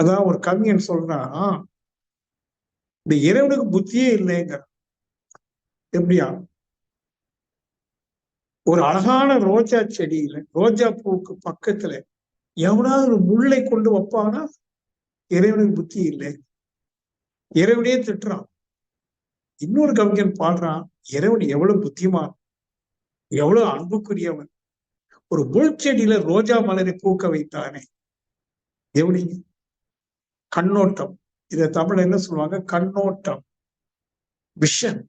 அதான் ஒரு கவிஞன் சொல்றான் இந்த இறைவனுக்கு புத்தியே இல்லைங்க எப்படியா? ஒரு அழகான ரோஜா செடியில ரோஜா பூவுக்கு பக்கத்துல எவனாவது ஒரு முல்லை கொண்டு வைப்பானா? இறைவனுக்கு புத்தி இல்லை. இறைவனையே திட்டுறான். இன்னொரு கவிஞன் பாடுறான் இறைவன் எவ்வளவு புத்திமான் எவ்வளவு அன்புக்குரியவன். ஒரு முள் செடியில ரோஜா மலரை பூக்க வைத்தானே எப்படி கண்ணோட்டம். இதை தமிழ் என்ன சொல்லுவாங்க? கண்ணோட்டம். விஷன்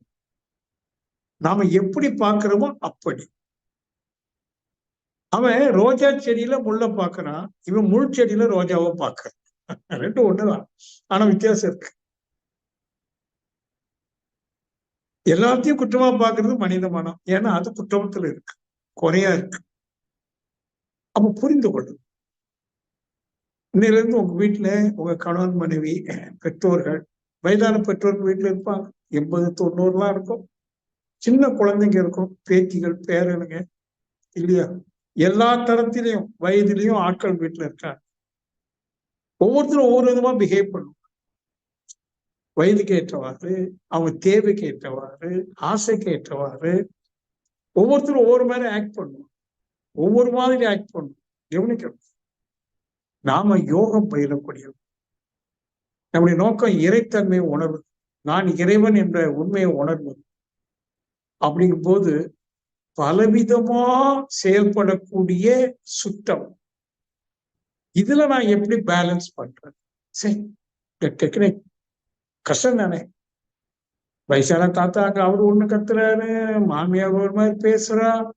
நாம எப்படி பாக்குறோமோ அப்படி. அவன் ரோஜா செடியில முள்ள பாக்குறான் இவன் முள் செடியில ரோஜாவை பாக்குறான் ரெண்டும் ஒண்ணுதான். ஆனா வித்தியாசம் இருக்கு. எல்லாத்தையும் குற்றமா பாக்குறது மனித மனம். ஏன்னா அது குற்றமத்துல இருக்கு. குறையா இருக்கு. அப்ப புரிந்து கொள்ளும் இன்னிலிருந்து உங்க வீட்டுல உங்க கணவன் மனைவி பெற்றோர்கள் வயதான பெற்றோர்கள் வீட்டுல இருப்பாங்க. எண்பது தொண்ணூறுலாம் இருக்கும். சின்ன குழந்தைங்க இருக்கும். பேத்திகள் பேரனுங்க. இல்லையா? எல்லா தரத்திலையும் வயதிலையும் ஆட்கள் வீட்டுல இருக்காங்க. ஒவ்வொருத்தரும் ஒவ்வொரு விதமா பிஹேவ் பண்ணுவாங்க. வயதுக்கு ஏற்றவாறு அவங்க தேவைக்கு ஏற்றவாறு ஆசைக்கு ஏற்றவாறு ஒவ்வொருத்தரும் ஒவ்வொரு மாதிரி ஆக்ட் பண்ணுவோம் ஒவ்வொரு மாதிரி ஆக்ட் பண்ணுவோம் கவனிக்கணும். நாம யோகம் பயிலக்கூடியவர். நம்முடைய நோக்கம் இறைத்தன்மையை உணர்வு. நான் இறைவன் என்ற உண்மையை உணர்வது. அப்படிங்கும் போது பலவிதமா செயல்படக்கூடிய சுத்தம். இதுல நான் எப்படி பேலன்ஸ் பண்றேன் சரி டெக்னிக் கஷ்டம் தானே. வயசான தாத்தா அங்க அவரு ஒண்ணு கத்துறாரு. மாமியார் ஒரு மாதிரி பேசுறா.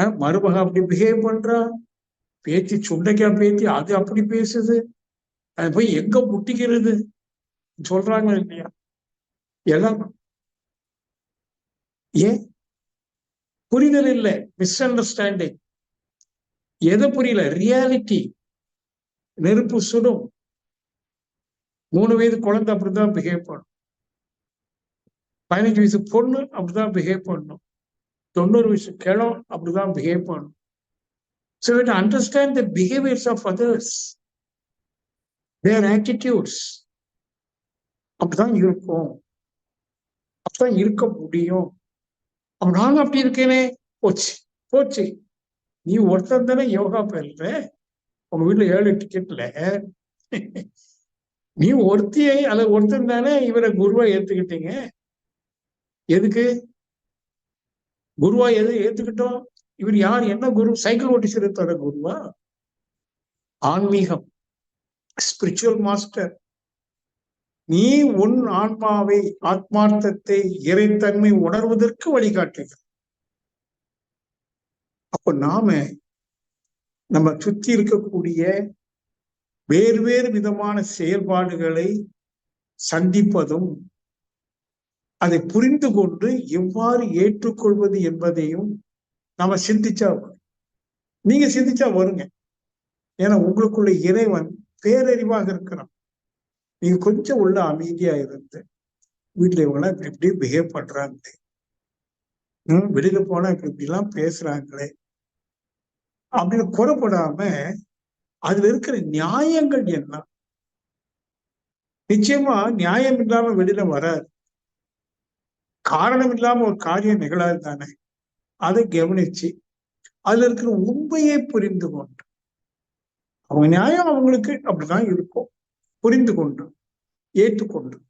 மருமக அப்படி பிஹேவ் பண்றா. பேத்தி சுண்டைக்கா பேத்தி அது அப்படி பேசுது. அது போய் எங்க முட்டிக்கிறது? சொல்றாங்க இல்லையா? எல்லாம் ஏன் புரிதல் இல்லை மிஸ் அண்டர்ஸ்டாண்டிங் எதை புரியல? ரியாலிட்டி நெருப்பு சுடும். மூணு வயது குழந்தை அப்படிதான் பிஹேவ் பண்ணும். பதினஞ்சு வயசு பொண்ணு அப்படிதான் பிஹேவ் பண்ணும். தொண்ணூறு வயசு கிழம் அப்படிதான் பிஹேவ் பண்ணும். So to understand the behaviours of others their attitudes. அப்படிதான் இருக்கும். அப்படிதான் இருக்க முடியும். அப்ப நாங்க அப்படி இருக்கேனே. போச்சு போச்சு. நீ ஒருத்தன் தானே யோகா பயில்ற உங்க வீட்டுல ஏழு டிக்கெட்ல நீ ஒருத்தியை அல்ல ஒருத்தன் தானே இவரை குருவா ஏத்துக்கிட்டீங்க. எதுக்கு? குருவா எது ஏத்துக்கிட்டோம்? இவர் யார்? என்ன குரு? சைக்கிள் ஓட்டி சிறுத்தர குருவா? ஆன்மீகம். ஸ்பிரிச்சுவல் மாஸ்டர் நீ உன் ஆன்மாவை ஆத்மார்த்தத்தை இறைத்தன்மை உணர்வதற்கு வழிகாட்டுக அப்ப நாம நம்ம சுத்தி இருக்கக்கூடிய வேறு வேறு விதமான செயல்பாடுகளை சந்திப்பதும் அதை புரிந்து கொண்டு எவ்வாறு ஏற்றுக்கொள்வது என்பதையும் நாம சிந்திச்சா நீங்க சிந்திச்சா வருங்க. ஏன்னா உங்களுக்குள்ள இறைவன் பேரறிவாக இருக்கிறான். நீங்க கொஞ்சம் உள்ள அமைதியா இருந்து வீட்டுல இவங்களாம் இப்படி இப்படி பிஹேவ் பண்றாங்களே. வெளியில போனா இப்படி இப்படி எல்லாம் பேசுறாங்களே. அப்படின்னு குறைப்படாம அதுல இருக்கிற நியாயங்கள் என்ன? நிச்சயமா நியாயம் இல்லாம வெளியில வராது. காரணம் இல்லாம ஒரு காரியம் நிகழாது தானே. அதை கவனிச்சு அதுல இருக்கிற உண்மையை புரிந்து கொண்டு. அவங்க நியாயம் அவங்களுக்கு அப்படிதான் இருக்கும். புரிந்து கொண்டு ஏற்றுக்கொண்டு.